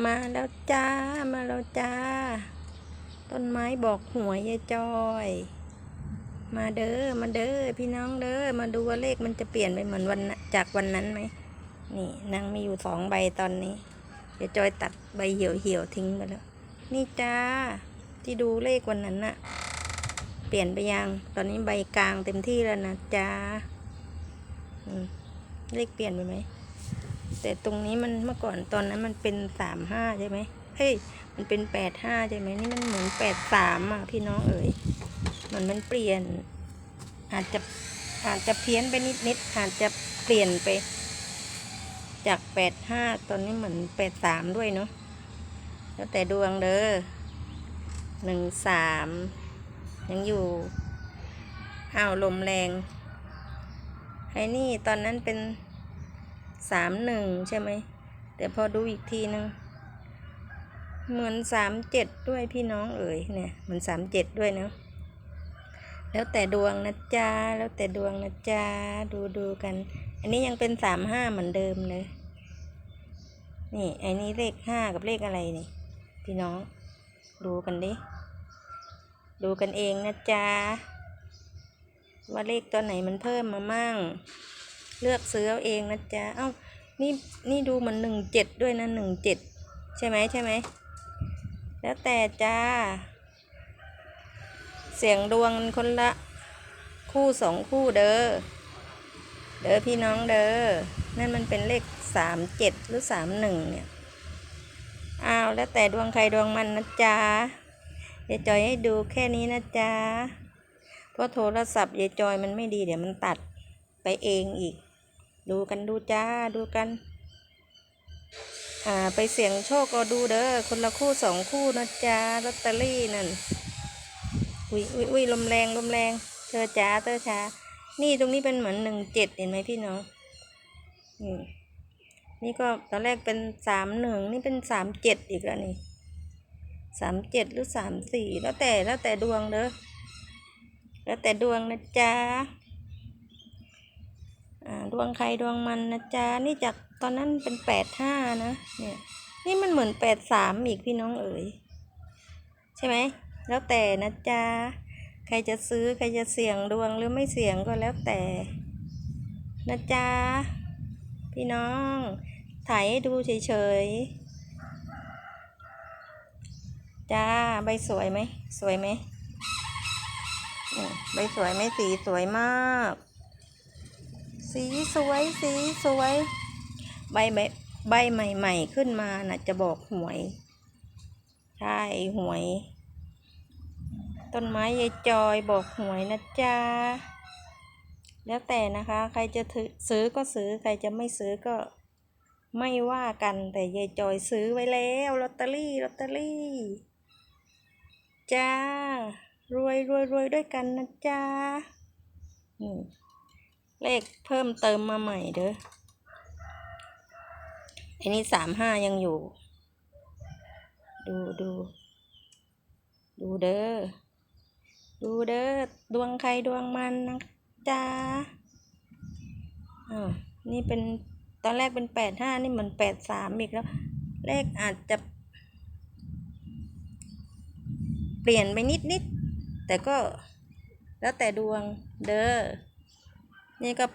มาแล้วจ้า มาแล้วจ้า ต้นไม้บอกหวยยายจอย มาเด้อ มาเด้อ พี่น้องเด้อ มาดูว่าเลขมันจะเปลี่ยนไปเหมือนวันจากวันนั้นไหม นี่นางมีอยู่สองใบตอนนี้ยายจอยตัดใบเหี่ยวเหี่ยวๆทิ้งไปแล้ว นี่จ้า ที่ดูเลขวันนั้นน่ะ เปลี่ยนไปยัง ตอนนี้ใบกลางเต็มที่แล้วนะจ้า เลขเปลี่ยนไปไหม แต่ตรงนี้มันเมื่อก่อนตอนนั้นมันเป็นสามห้าใช่ไหมเฮ้ย มันเป็นแปดห้าใช่ไหมนี่มันเหมือนแปดสามอะพี่น้องเอ๋ยมันมันเปลี่ยน อาจจะอาจจะเพี้ยนไปนิดนิดๆอาจจะเปลี่ยนไป จากแปดห้าตอนนี้เหมือนแปดสามด้วยเนาะแล้วแต่ดวงเด้อหนึ่งสามยังอยู่อ้าวลมแรงไอ้นี่ตอนนั้นเป็น สามหนึ่งใช่ไหม แต่พอดูอีกทีนึง เหมือนสามเจ็ดด้วยพี่น้องเอ๋ยเนี่ยเหมือนสามเจ็ดด้วยเนาะแล้วแต่ดวงนะจ๊ะแล้วแต่ดวงนะจ๊ะดูดูกัน อันนี้ยังเป็นสามห้าเหมือนเดิมเลย นี่ไอ้นี้เลขห้ากับเลขอะไรนี่ พี่น้อง ดูกันดิ ดูกันเองนะจ๊ะว่าเลขตัวไหนมันเพิ่มมามั่ง เลือกซื้อเอาเองนะจ๊ะ เอ้า นี่นี่ดูเหมันหนึ่งเจ็ดด้วยนะหนึ่งเจ็ดใช่ไหมใช่ไหม แล้วแต่จ้า เสียงดวงคนละ คู่สองคู่เด้อ เด้อพี่น้องเด้อ นั่นมันเป็นเลขสามเจ็ดหรือสามหนึ่งเนี่ยอ้าวแล้วแต่ดวงใครดวงมันนะจ๊ะยายจอยให้ดูแค่นี้นะจ๊ะ เพราะโทรศัพท์ยายจอยมันไม่ดีเดี๋ยวมันตัดไปเองอีก ดูกันดูจ้าดูกัน อ่าไปเสี่ยงโชคก็ดูเด้อคนละคู่สองคู่นะจ๊ะลอตเตอรี่นั่นอุ้ยอุ้ยอุ้ยลมแรงลมแรง เธอจ้าเธอช้านี่ตรงนี้เป็นเหมือนหนึ่งเจ็ดเห็นไหมพี่น้องอืมนี่ก็ตอนแรกเป็นสามหนึ่งนี่เป็นสามเจ็ดอีกแล้วนี่สามเจ็ดหรือสามสี่แล้วแต่แล้วแต่ดวงเด้อแล้วแต่ดวงนะจ๊ะอ่า ดวงใครดวงมันนะจ๊ะ นี่จากตอนนั้นเป็นแปดห้านะ เนี่ย นี่มันเหมือนแปดสามอีกพี่น้องเอ๋ย ใช่ไหม แล้วแต่นะจ๊ะ ใครจะซื้อใครจะเสี่ยงดวงหรือไม่เสี่ยงก็แล้วแต่ นะจ๊ะ พี่น้อง ถ่ายให้ดูเฉยๆ จ้า ใบสวยไหม สวยไหม ใบสวยไหมสีสวยมาก สีสวยสีสวย ใบใบใบใหม่ๆขึ้นมาน่ะ จะบอกหวย ใช่หวย ต้นไม้ยายจอยบอกหวยนะจ๊ะแล้วแต่นะคะ ใครจะถือซื้อก็ซื้อใครจะไม่ซื้อก็ไม่ว่ากันแต่ยายจอยซื้อไว้แล้วลอตเตอรี่ลอตเตอรี่จ้ารวยรวยรวยด้วยกันนะจ๊ะ เลขเพิ่มเติมมาใหม่เด้ออันนี้สามห้ายังอยู่ ดูดู ดูเด้อ ดูเด้อ ดวงใครดวงมันนะจ๊ะอ้านี่เป็นตอนแรกเป็นแปดห้านี่เหมือนแปดสามอีกแล้ว เลขอาจจะ เปลี่ยนไปนิดนิด แต่ก็แล้วแต่ดวงเด้อ นี่ก็เป็น